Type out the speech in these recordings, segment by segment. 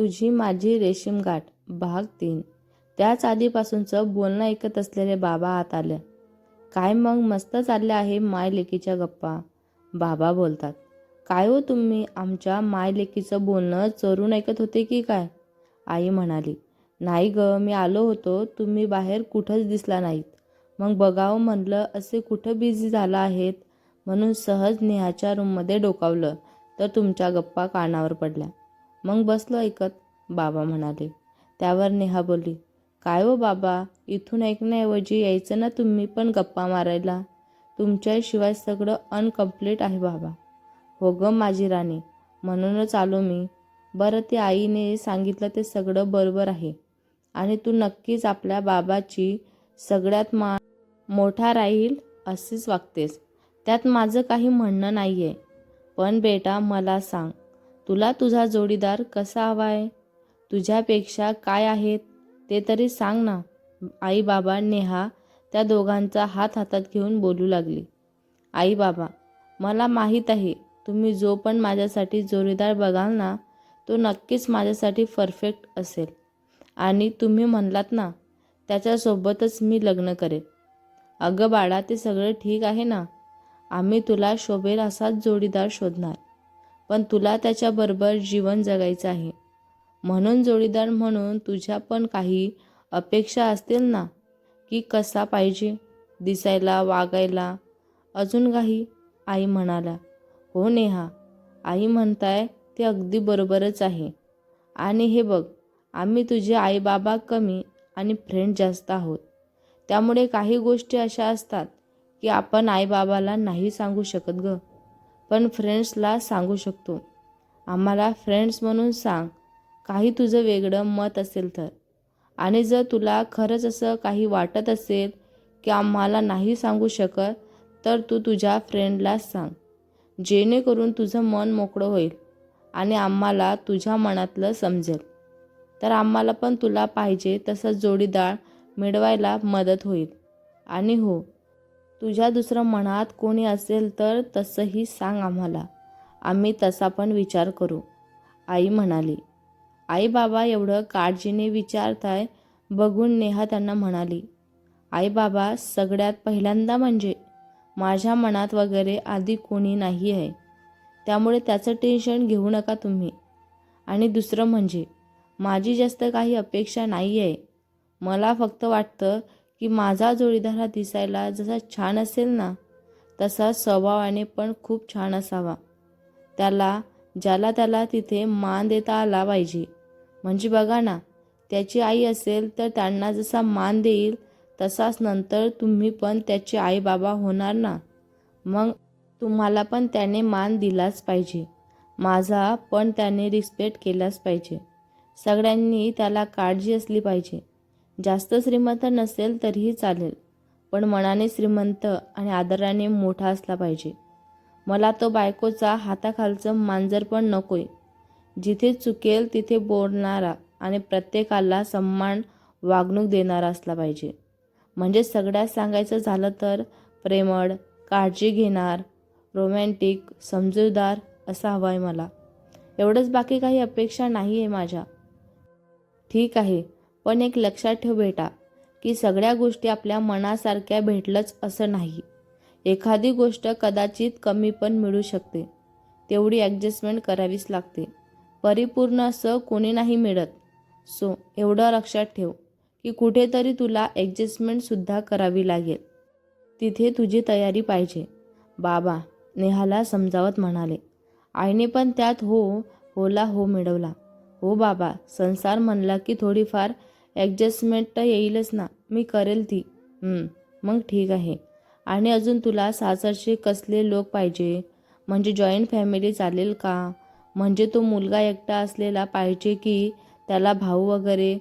तुझी माझी रेशीमगाठ भाग तीन. त्याच आधीपासूनचं बोलणं ऐकत असलेले बाबा आत आले. काय मग मस्त चालल्या आहे माय लेकीच्या गप्पा? बाबा बोलतात काय हो तुम्ही? आमच्या माय लेकीचं बोलणं चरून ऐकत होते की काय? आई म्हणाली नाही ग मी आलो होतो. तुम्ही बाहेर कुठंच दिसला नाहीत. मग बघावं म्हणलं असे कुठं बिझी झाला आहेत? म्हणून सहज नेहाच्या रूममध्ये डोकावलं. तर तुमच्या गप्पा कानावर पडल्या. मग बसलो ऐकत बाबा म्हणाले. त्यावर नेहा बोलली काय हो बाबा इथून ऐकण्याऐवजी यायचं ना तुम्ही पण गप्पा मारायला? तुमच्याशिवाय सगळं अनकम्प्लीट आहे बाबा. हो ग माझी राणी म्हणूनच आलो मी. बरं ते आईने सांगितलं ते सगळं बरोबर आहे. आणि तू नक्कीच आपल्या बाबाची सगळ्यात मा मोठा राहील असेच वागतेस. त्यात माझं काही म्हणणं नाही आहे पण बेटा मला सांग तुला तुझा जोडीदार कसा हवा आहे तुझ्यापेक्षा काय आहेत? ते तरी सांग ना. आई बाबा नेहा त्या दोघांचा हात हातात घेऊन बोलू लागली. आई बाबा मला माहीत आहे तुम्ही जो पण माझ्यासाठी जोडीदार बघाल ना तो नक्कीच माझ्यासाठी परफेक्ट असेल. आणि तुम्ही म्हणलात ना त्याच्यासोबतच मी लग्न करेन. अगं बाळा ते सगळं ठीक आहे ना? आम्ही तुला शोभेल असाच जोडीदार शोधणार. पण तुला त्याच्याबरोबर जीवन जगायचं आहे. म्हणून जोडीदार म्हणून तुझ्या पण काही अपेक्षा असतील ना? की कसा पाहिजे? दिसायला वागायला? अजून काही? आई म्हणाला. हो नेहा. आई म्हणताय ते अगदी बरोबरच आहे. आणि हे बघ आम्ही तुझे आईबाबा कमी आणि फ्रेंड जास्त आहोत. त्यामुळे काही गोष्टी अशा असतात की आपण आईबाबाला नाही सांगू शकत गं. पण फ्रेंड्सला सांगू शकतो. आम्हाला फ्रेंड्स म्हणून सांग. काही तुझं वेगळं मत असेल तर. आणि जर तुला खरंच असं काही वाटत असेल की आम्हाला नाही सांगू शकत तर तू तुझ्या फ्रेंडलाच सांग. जेणेकरून तुझं मन मोकळं होईल आणि आम्हाला तुझ्या मनातलं समजेल. तर आम्हाला पण तुला पाहिजे तसं जोडीदार मिळवायला मदत होईल. आणि हो तुझ्या दुसरं मनात कोणी असेल तर तसंही सांग आम्हाला. आम्ही तसा पण विचार करू. आई म्हणाली. आई बाबा एवढं काळजीने विचारताय बघून नेहा त्यांना म्हणाली. आई बाबा सगळ्यात पहिल्यांदा म्हणजे? माझ्या मनात वगैरे आधी कोणी नाही आहे. त्यामुळे त्याचं टेन्शन घेऊ नका तुम्ही. आणि दुसरं म्हणजे? माझी जास्त काही अपेक्षा नाही आहे मला फक्त वाटतं की माझा जोडीदार हा दिसायला जसा छान असेल ना तसा स्वभावाने पण खूप छान असावा. त्याला ज्याला त्याला तिथे मान देता आला पाहिजे. म्हणजे बघा ना त्याची आई असेल तर त्यांना जसा मान देईल तसाच नंतर तुम्ही पण त्याचे आई बाबा होणार ना. मग तुम्हाला पण त्याने मान दिलाच पाहिजे. माझा पण त्याने रिस्पेक्ट केलाच पाहिजे. सगळ्यांनी त्याला काळजी असली पाहिजे. जास्त श्रीमंत नसेल तरीही चालेल पण मनाने श्रीमंत आणि आदराने मोठा असला पाहिजे. मला तो बायकोचा हाताखालचं मांजर पण नकोय. जिथे चुकेल तिथे बोलणारा आणि प्रत्येकाला सन्मान वागणूक देणारा असला पाहिजे. म्हणजे सगळ्यात सांगायचं झालं तर प्रेमळ काळजी घेणार रोमॅन्टिक समजूतदार असा हवा आहे मला. एवढंच बाकी काही अपेक्षा नाही आहे माझ्या. ठीक आहे पण एक लक्षात ठेव बेटा की सगळ्या गोष्टी आपल्या मनासारख्या भेटलंच असं नाही. एखादी गोष्ट कदाचित कमी पण मिळू शकते. तेवढी ॲडजस्टमेंट करावीच लागते. परिपूर्ण असं कोणी नाही मिळत. सो एवढं लक्षात ठेव की कुठेतरी तुला ॲडजस्टमेंटसुद्धा करावी लागेल. तिथे तुझी तयारी पाहिजे. बाबा नेहाला समजावत म्हणाले. आईने पण त्यात हो होला हो मिळवला. हो बाबा संसार म्हणला की थोडीफार ॲडजस्टमेंट तर येईलच ना. मी करेल ती. मग ठीक आहे. आणि अजून तुला सासरचे कसले लोक पाहिजे? म्हणजे जॉईंट फॅमिली चालेल का? म्हणजे तो मुलगा एकटा असलेला पाहिजे की त्याला भाऊ वगैरे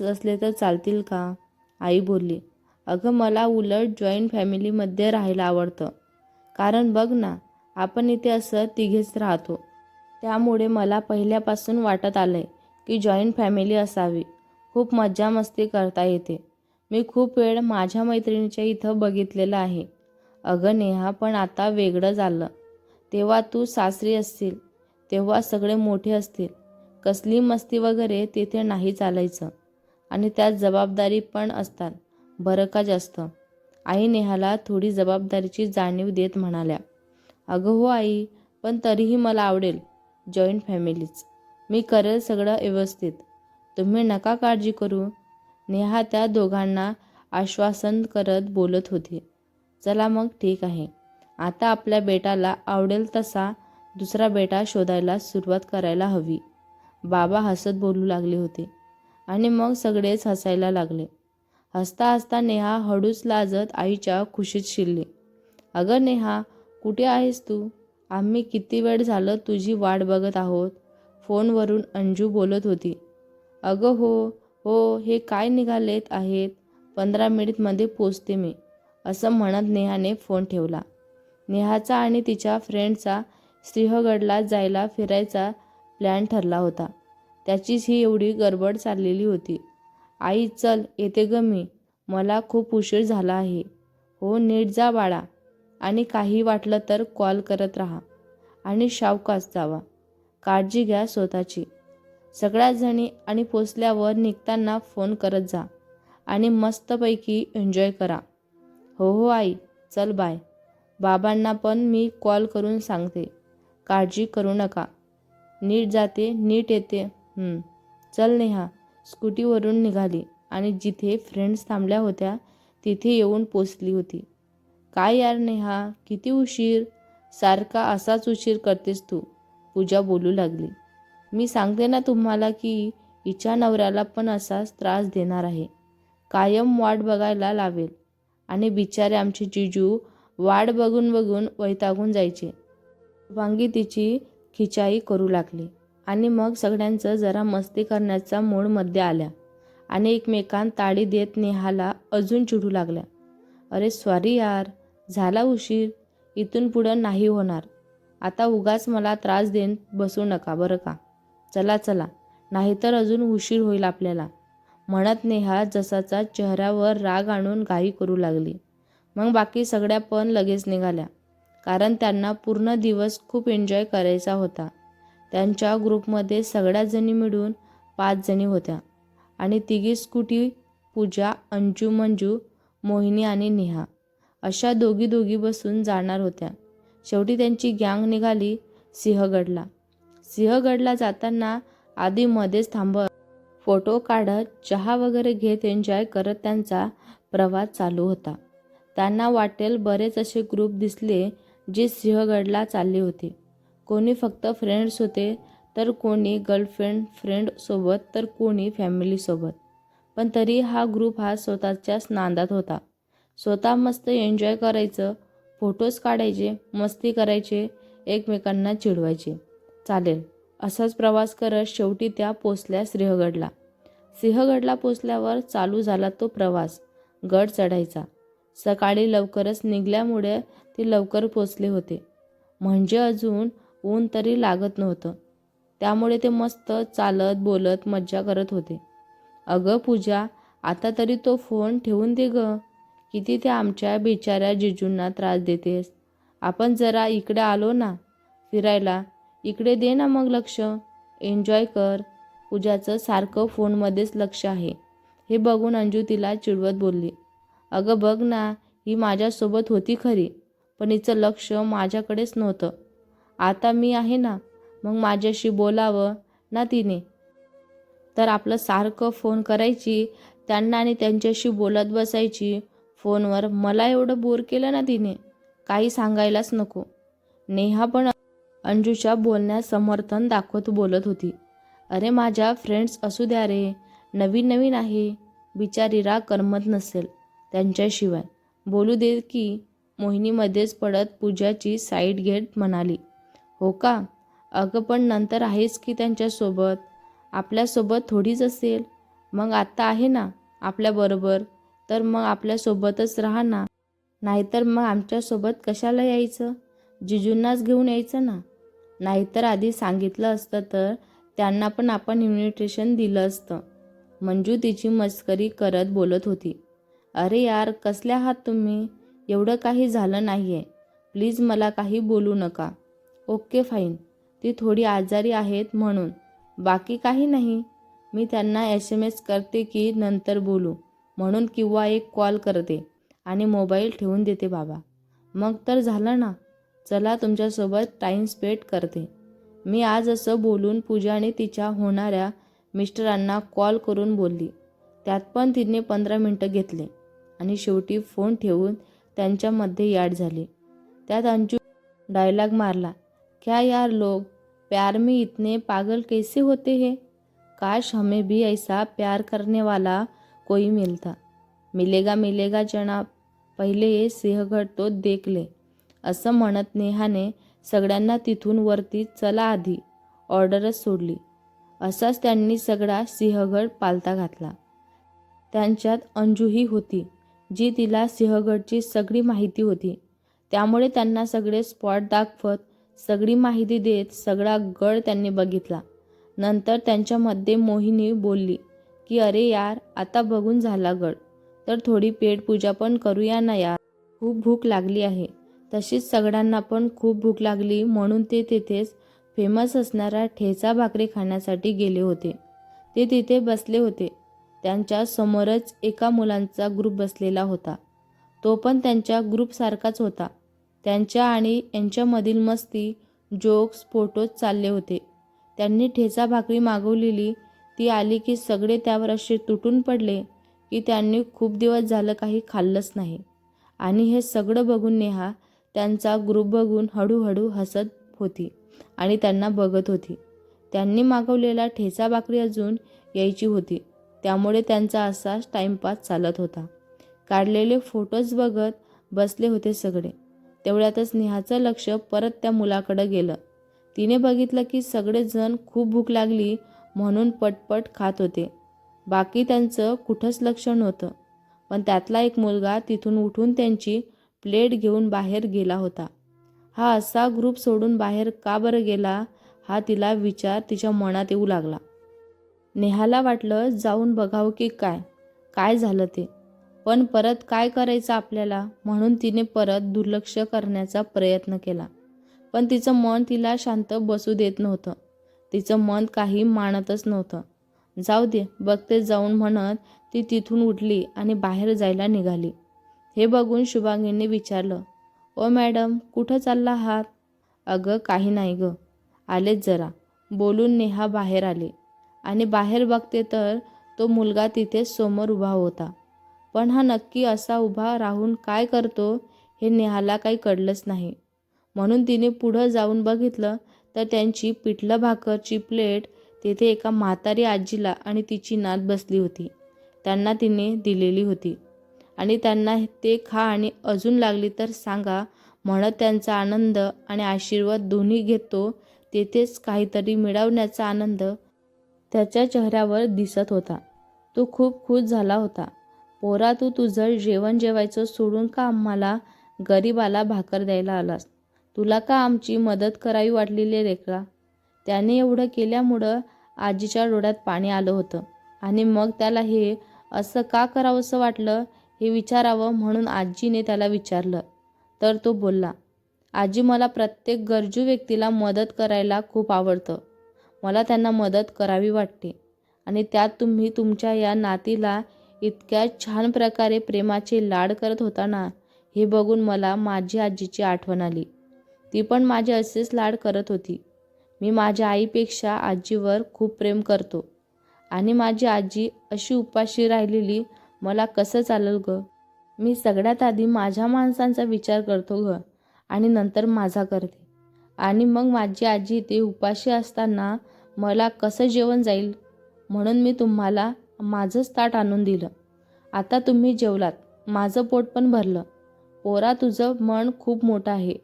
असले तर चालतील का? आई बोलली अगं मला उलट जॉईंट फॅमिलीमध्ये राहायला आवडतं. कारण बघ ना आपण इथे असं तिघेच राहतो. त्यामुळे मला पहिल्यापासून वाटत आलं आहे की जॉईंट फॅमिली असावी. खूप मज्जा मस्ती करता येते. मी खूप वेळ माझ्या मैत्रिणीच्या इथं बघितलेलं आहे. अगं नेहा पण आता वेगळं झालं. तेव्हा तू सासरी असतील तेव्हा सगळे मोठे असतील. कसली मस्ती वगैरे तिथे नाही चालायचं. आणि त्यात जबाबदारी पण असतात. बरं का जास्त? आई नेहाला थोडी जबाबदारीची जाणीव देत म्हणाल्या. अगं हो आई पण तरीही मला आवडेल. जॉईंट फॅमिलीच. मी करेल सगळं व्यवस्थित. तुम्ही नका काळजी करू. नेहा त्या दोघांना आश्वासन करत बोलत होती. चला मग ठीक आहे. आता आपल्या बेटाला आवडेल तसा दुसरा बेटा शोधायला सुरुवात करायला हवी. बाबा हसत बोलू लागले होते आणि मग सगळेच हसायला लागले. हसता हसता नेहा हळूच लाजत आईच्या खुशीत शिरली. अगं नेहा कुठे आहेस तू? आम्ही किती वेळ झालं तुझी वाट बघत आहोत. फोनवरून अंजू बोलत होती. अगं हो हो हे काय निघालेत आहेत? पंधरा मिनिटमध्ये पोचते मी असं म्हणत नेहाने फोन ठेवला. नेहाचा आणि तिच्या फ्रेंडचा सिंहगडला जायला फिरायचा प्लॅन ठरला होता. त्याचीच ही एवढी गडबड चाललेली होती. आई चल येते ग मी. मला खूप उशीर झाला आहे. हो नीट जा बाळा. आणि काही वाटलं तर कॉल करत राहा. आणि शावकास जावा. काळजी घ्या स्वतःची. सगळ्याच जणी आणि पोचल्यावर निघताना फोन करत जा आणि मस्तपैकी एन्जॉय करा. हो हो आई. चल बाय बाबांना पण मी कॉल करून सांगते. काळजी करू नका. नीट जाते नीट येते. चल नेहा. स्कूटीवरून निघाली आणि जिथे फ्रेंड्स थांबल्या होत्या तिथे येऊन पोचली होती. काय यार नेहा? किती उशीर? सारखा असाच उशीर करतेस तू. पूजा बोलू लागली. मी सांगते ना तुम्हाला की हिच्या नवऱ्याला पण असाच त्रास देणार आहे. कायम वाट बघायला लावेल. आणि बिचारे आमचे जिजू वाट बघून बघून वैतागून जायचे. वांगी तिची खिचाई करू लागली. आणि मग सगळ्यांचं जरा मस्ती करण्याचा मूडमध्ये आल्या. आणि एकमेकांत ताळी देत नेहाला अजून चिडू लागल्या. अरे सॉरी यार झाला उशीर. इथून पुढं नाही होणार. आता उगाच मला त्रास देऊन बसू नका बरं का? चला चला. नाहीतर अजून उशीर होईल आपल्याला. म्हणत नेहा जसाचा चेहऱ्यावर राग आणून घाई करू लागली. मग बाकी सगळ्या पण लगेच निघाल्या. कारण त्यांना पूर्ण दिवस खूप एन्जॉय करायचा होता. त्यांच्या ग्रुपमध्ये सगळ्या जणी मिळून पाच जणी होत्या. आणि तिघी स्कूटी पूजा अंजू मंजू मोहिनी आणि नेहा अशा दोघी दोघी बसून जाणार होत्या. शेवटी त्यांची गँग निघाली सिंहगडला. सिंहगडला जाताना आधी मध्येच थांबत फोटो काढत चहा वगैरे घेत एन्जॉय करत त्यांचा प्रवास चालू होता. त्यांना वाटेल बरेच असे ग्रुप दिसले जे सिंहगडला चालले होते. कोणी फक्त फ्रेंड्स होते तर कोणी गर्लफ्रेंड फ्रेंडसोबत तर कोणी फॅमिलीसोबत पण तरी हा ग्रुप हा स्वतःच्याच नांदात होता. स्वतः मस्त एन्जॉय करायचं फोटोज काढायचे मस्ती करायचे एकमेकांना चिडवायचे. चालेल. असाच प्रवास करत शेवटी त्या पोचल्या सिंहगडला. सिंहगडला पोचल्यावर चालू झाला तो प्रवास. गड चढायचा. सकाळी लवकरच निघल्यामुळे ते लवकर पोचले होते. म्हणजे अजून ऊन तरी लागत नव्हतं. त्यामुळे ते मस्त चालत बोलत मज्जा करत होते. अगं पूजा आता तरी तो फोन ठेवून दे ग. किती ते आमच्या बिचाऱ्या जिजूंना त्रास देतेस. आपण जरा इकडे आलो ना फिरायला. इकडे दे ना मग लक्ष. एन्जॉय कर. पूजाचं सारखं फोनमध्येच लक्ष आहे. हे बघून अंजू तिला चिडवत बोलली. अगं बघ ना ही माझ्यासोबत होती खरी पण हिचं लक्ष माझ्याकडेच नव्हतं. आता मी आहे ना मग माझ्याशी बोलावं ना तिने. तर आपलं सारखं फोन करायची त्यांना आणि त्यांच्याशी बोलत बसायची फोनवर मला एवढं बोर केलं ना तिने काही सांगायलाच नको. नेहा पण अंजूच्या बोलण्यात समर्थन दाखवत बोलत होती. अरे माझ्या फ्रेंड्स असू द्या रे नवीन नवीन आहे बिचारीला करमत नसेल त्यांच्याशिवाय. बोलू दे की मोहिनीमध्येच पडत पूजाची साईड घेत म्हणाली. हो का? अगं पण नंतर आहेच की त्यांच्यासोबत? आपल्यासोबत थोडीच असेल. मग आत्ता आहे ना आपल्याबरोबर तर मग आपल्यासोबतच राहा ना. नाहीतर मग आमच्यासोबत कशाला यायचं? जिजूंनाच घेऊन यायचं ना? नाहीतर आधी सांगितलं असतं तर त्यांना पण आपण इन्व्हिटेशन दिलं असतं. मंजू तिची मस्करी करत बोलत होती. अरे यार कसले आहात तुम्ही? एवढं काही झालं नाही आहे प्लीज मला काही बोलू नका. Okay fine. ती थोडी आजारी आहेत म्हणून. बाकी काही नाही. मी त्यांना एस एम एस करते की नंतर बोलू. म्हणून किंवा एक कॉल करते आणि मोबाईल ठेवून देते बाबा. मग तर झालं ना. चला तुमच्यासोबत टाईम स्पेंड करते. मी आज असं बोलून पूजाने तिच्या होणाऱ्या मिस्टरांना कॉल करून बोलली. त्यात पण तिने पंधरा मिनटं घेतले आणि शेवटी फोन ठेवून त्यांच्यामध्ये याड झाली. त्यात अंजू डायलॉग मारला क्या यार लोग प्यार में इतने पागल कैसे होते हैं? काश हमें भी ऐसा प्यार करने वाला कोई मिलता। मिलेगा मिलेगा जनाब पहिले ये सिंहगड तो देख ले। असं म्हणत नेहाने सगळ्यांना तिथून वरती चला आधी ऑर्डरच सोडली. असाच त्यांनी सगळा सिंहगड पालता घातला. त्यांच्यात अंजूही होती जी तिला सिंहगडची सगळी माहिती होती. त्यामुळे त्यांना सगळे स्पॉट दाखवत सगळी माहिती देत सगळा गड त्यांनी बघितला. नंतर त्यांच्यामध्ये मोहिनी बोलली की अरे यार आता बघून झाला गड. तर थोडी पेटपूजा पण करूया ना यार. खूप भूक लागली आहे. तशीच सगळ्यांना पण खूप भूक लागली म्हणून ते तेथेच फेमस असणाऱ्या ठेचा भाकरी खाण्यासाठी गेले होते. ते तिथे बसले होते. त्यांच्या समोरच एका मुलांचा ग्रुप बसलेला होता. तो पण त्यांच्या ग्रुपसारखाच होता. त्यांच्या आणि यांच्यामधील मस्ती जोक्स फोटोज चालले होते. त्यांनी ठेचा भाकरी मागवलेली ती आली की सगळे त्यावर असे तुटून पडले की त्यांनी खूप दिवस झालं काही खाल्लंच नाही. आणि हे सगळं बघून नेहा त्यांचा ग्रुप बघून हळूहळू हसत होती आणि त्यांना बघत होती. त्यांनी मागवलेला ठेचा भाकरी अजून यायची होती. त्यामुळे त्यांचा असाच टाईमपास चालत होता. काढलेले फोटोज बघत बसले होते सगळे. तेवढ्यातच नेहाचं लक्ष परत त्या मुलाकडं गेलं. तिने बघितलं की सगळेजण खूप भूक लागली म्हणून पटपट खात होते. बाकी त्यांचं कुठंच लक्ष नव्हतं. पण त्यातला एक मुलगा तिथून उठून त्यांची प्लेट घेऊन बाहेर गेला होता. हा असा ग्रुप सोडून बाहेर का बरं गेला हा तिला विचार तिच्या मनात येऊ लागला. नेहाला वाटलं जाऊन बघावं की काय? काय झालं ते? पण परत काय करायचं आपल्याला? म्हणून तिने परत दुर्लक्ष करण्याचा प्रयत्न केला. पण तिचं मन तिला शांत बसू देत नव्हतं. तिचं मन काही मानतच नव्हतं. जाऊ दे बघते जाऊन म्हणत ती तिथून उठली आणि बाहेर जायला निघाली. हे बघून शुभांगीने विचारलं ओ मॅडम कुठं चालला आहात अगं काही नाही गं. आलेच जरा. बोलून नेहा बाहेर आले. आणि बाहेर बघते तर तो मुलगा तिथे समोर उभा होता. पण हा नक्की असा उभा राहून काय करतो हे नेहाला काही कळलंच नाही. म्हणून तिने पुढं जाऊन बघितलं तर त्यांची पिठलं भाकरची प्लेट तेथे एका म्हातारी आजीला आणि तिची नात बसली होती. त्यांना तिने दिलेली होती. आणि त्यांना ते खा आणि अजून लागली तर सांगा म्हणत त्यांचा आनंद आणि आशीर्वाद दोन्ही घेतो तेथेच काहीतरी मिळवण्याचा आनंद त्याच्या चेहऱ्यावर दिसत होता. तो खूप खुश झाला होता. पोरा तू तुझं जेवण जेवायचं सोडून का आम्हाला गरीबाला भाकर द्यायला आलास? तुला का आमची मदत करावी वाटलेली रेखा त्याने एवढं केल्यामुळं आजीच्या डोळ्यात पाणी आलं होतं. आणि मग त्याला हे असं का करावंसं वाटलं? हे विचारावं म्हणून आजीने त्याला विचारलं. तर तो बोलला आजी मला प्रत्येक गरजू व्यक्तीला मदत करायला खूप आवडतं. मला त्यांना मदत करावी वाटते. आणि त्यात तुम्ही तुमच्या या नातीला इतक्या छान प्रकारे प्रेमाचे लाड करत होता ना हे बघून मला माझी आजीची आठवण आली. ती पण माझे असेच लाड करत होती. मी माझ्या आईपेक्षा आजीवर खूप प्रेम करतो. आणि माझी आजी अशी उपाशी राहिलेली मला कसं चालेल ग? मी सगळ्यात आधी माझ्या माणसांचा विचार करतो ग आणि नंतर माझा करते. आणि मग माझी आजी ते उपाशी असताना मला कसं जेवण जाईल? म्हणून मी तुम्हाला माझंच ताट आणून दिलं. आता तुम्ही जेवलात. माझं पोट पण भरलं. पोरा तुझं मन खूप मोठं आहे.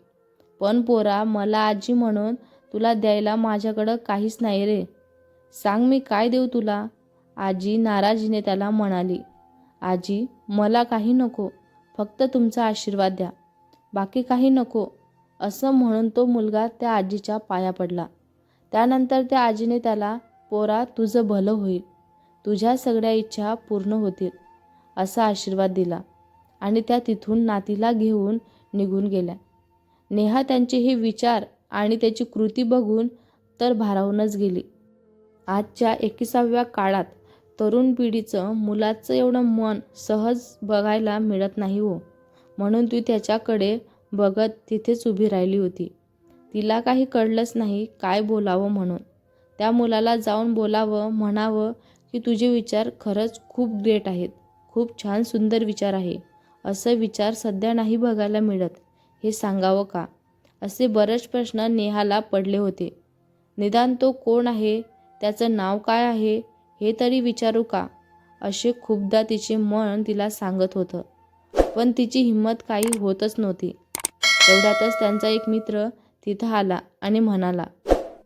पण पोरा मला आजी म्हणून तुला द्यायला माझ्याकडं काहीच नाही रे. सांग मी काय देऊ तुला? आजी नाराजीने त्याला म्हणाली. आजी मला काही नको. फक्त तुमचा आशीर्वाद द्या. बाकी काही नको. असं म्हणून तो मुलगा त्या आजीच्या पाया पडला. त्यानंतर त्या आजीने त्याला पोरा तुझं भलं होईल. तुझ्या सगळ्या इच्छा पूर्ण होतील. असा आशीर्वाद दिला. आणि त्या तिथून नातीला घेऊन निघून गेल्या. नेहा त्यांचे हे विचार आणि त्याची कृती बघून तर भारावूनच गेली. आजच्या एकविसाव्या काळात तरुण पिढीचं मुलाचं एवढं मन सहज बघायला मिळत नाही हो. म्हणून ती त्याच्याकडे बघत तिथेच उभी राहिली होती. तिला काही कळलंच नाही काय बोलावं म्हणून. त्या मुलाला जाऊन बोलावं म्हणावं की तुझे विचार खरंच खूप ग्रेट आहेत. खूप छान सुंदर विचार आहे. असं विचार सध्या नाही बघायला मिळत. हे सांगावं का? असे बरेच प्रश्न नेहाला पडले होते. निदान तो कोण आहे? त्याचं नाव काय आहे? हे तरी विचारू का? असे खूपदा तिचे मन तिला सांगत होतं. पण तिची हिंमत काही होतच नव्हती. तेवढ्यातच त्यांचा एक मित्र तिथं आला आणि म्हणाला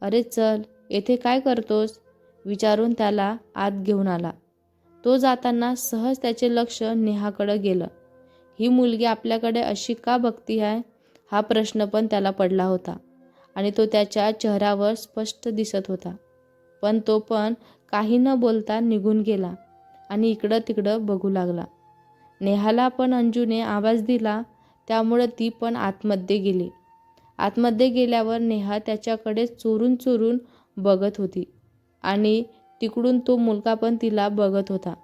अरे चल येथे काय करतोस? विचारून त्याला आत घेऊन आला. तो जाताना सहज त्याचे लक्ष नेहाकडं गेलं. ही मुलगी आपल्याकडे अशी का बघती आहे? हा प्रश्न पण त्याला पडला होता आणि तो त्याच्या चेहऱ्यावर स्पष्ट दिसत होता. पण तो पण काही न बोलता निघून गेला आणि इकडं तिकडं बघू लागला. नेहाला पण अंजूने आवाज दिला त्यामुळं ती पण आतमध्ये गेली. आतमध्ये गेल्यावर नेहा त्याच्याकडे चोरून चोरून बघत होती आणि तिकडून तो मुलगा पण तिला बघत होता.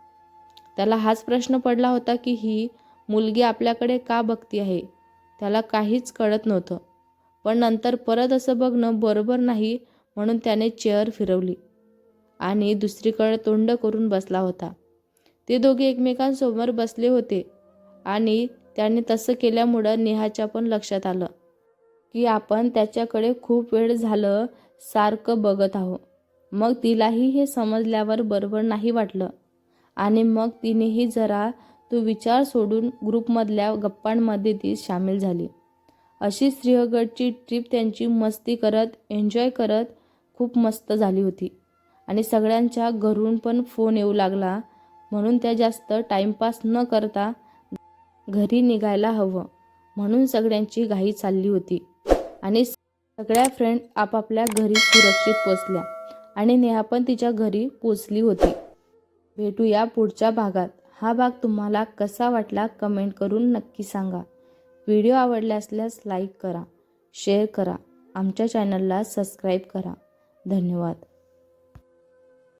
त्याला हाच प्रश्न पडला होता की ही मुलगी आपल्याकडे का बघती आहे? त्याला काहीच कळत नव्हतं. पण नंतर परत असं बघणं बरोबर नाही म्हणून त्याने चेअर फिरवली. आणि दुसरीकडे तोंड करून बसला होता. ते दोघे एकमेकांसमोर बसले होते आणि त्याने तसं केल्यामुळं नेहाच्या पण लक्षात आलं की आपण त्याच्याकडे खूप वेळ झालं सारखं बघत आहो मग तिलाही हे समजल्यावर बरोबर नाही वाटलं आणि मग तिनेही जरा तो विचार सोडून ग्रुपमधल्या गप्पांमध्ये ती सामील झाली. अशी श्रीहगडची ट्रिप त्यांची मस्ती करत एन्जॉय करत खूप मस्त झाली होती. आणि सगळ्यांच्या घरून पण फोन येऊ लागला. म्हणून त्या जास्त टाईमपास न करता घरी निघायला हवं. म्हणून सगळ्यांची घाई चालली होती. आणि सगळ्या फ्रेंड आपापल्या घरी सुरक्षित पोचल्या. आणि नेहा पण तिच्या घरी पोचली होती. भेटूया पुढच्या भागात. हा भाग तुम्हाला कसा वाटला कमेंट करून नक्की सांगा. व्हिडिओ आवडला असल्यास लाईक करा शेअर करा. आमच्या चॅनलला सबस्क्राईब करा. धन्यवाद.